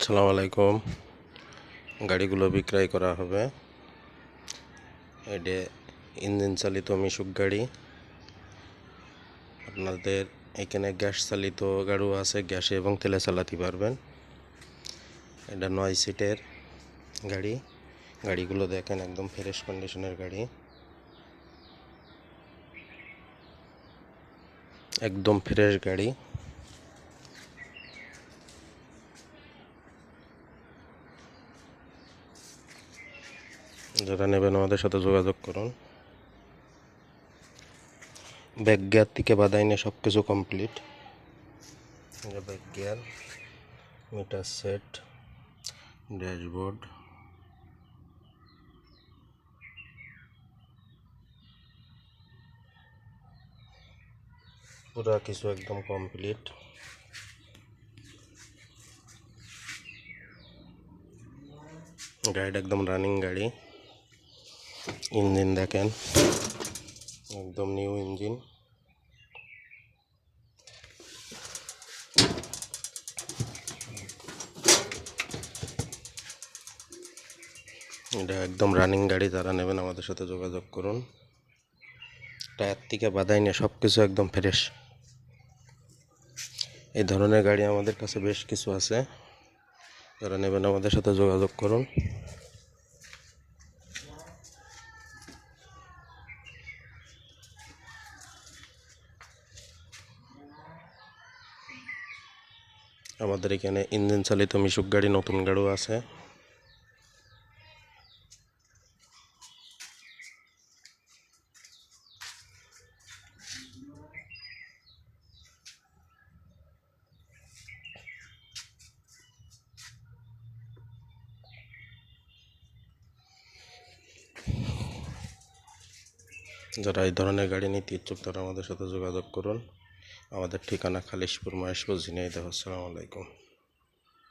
আসসালামু আলাইকুম। গাড়িগুলো বিক্রয় করা হবে। এটা ইঞ্জিন চালিত মিশুক গাড়ি। আপনাদের এখানে গ্যাস চালিত গাড়িও আছে, গ্যাসে এবং তেলে চালাতে পারবেন। এটা নয় সিটের গাড়ি। গাড়িগুলো দেখেন একদম ফ্রেশ কন্ডিশনের গাড়ি। একদম ফ্রেশ গাড়ি। যারা নেবেন আমাদের সাথে যোগাযোগ করুন। ব্যাক গিয়ার থেকে বাদাই নিয়ে সব কিছু complete back gear meter set dashboard পুরা কিছু একদম কমপ্লিট গাড়িটা একদম রানিং গাড়ি। ইঞ্জিন দেখেন, একদম নিউ ইঞ্জিন এটা একদম রানিং গাড়ি, যারা নেবেন আমাদের সাথে যোগাযোগ করুন। টায়ার থেকে বাদাই নিয়ে সব কিছু একদম ফ্রেশ এই ধরনের গাড়ি আমাদের কাছে বেশ কিছু আছে, যারা নেবেন আমাদের সাথে যোগাযোগ করুন। আমাদের এখানে ইঞ্জিন চালিত মিশুক গাড়ি, নতুন গাড়িও আছে। যারা এই ধরনের গাড়ি নিতে ইচ্ছুক, তারা আমাদের সাথে যোগাযোগ করুন। আমাদের ঠিকানা খালিশপুর মহেশপুর ঝিনাইদহ। আসসালামু আলাইকুম।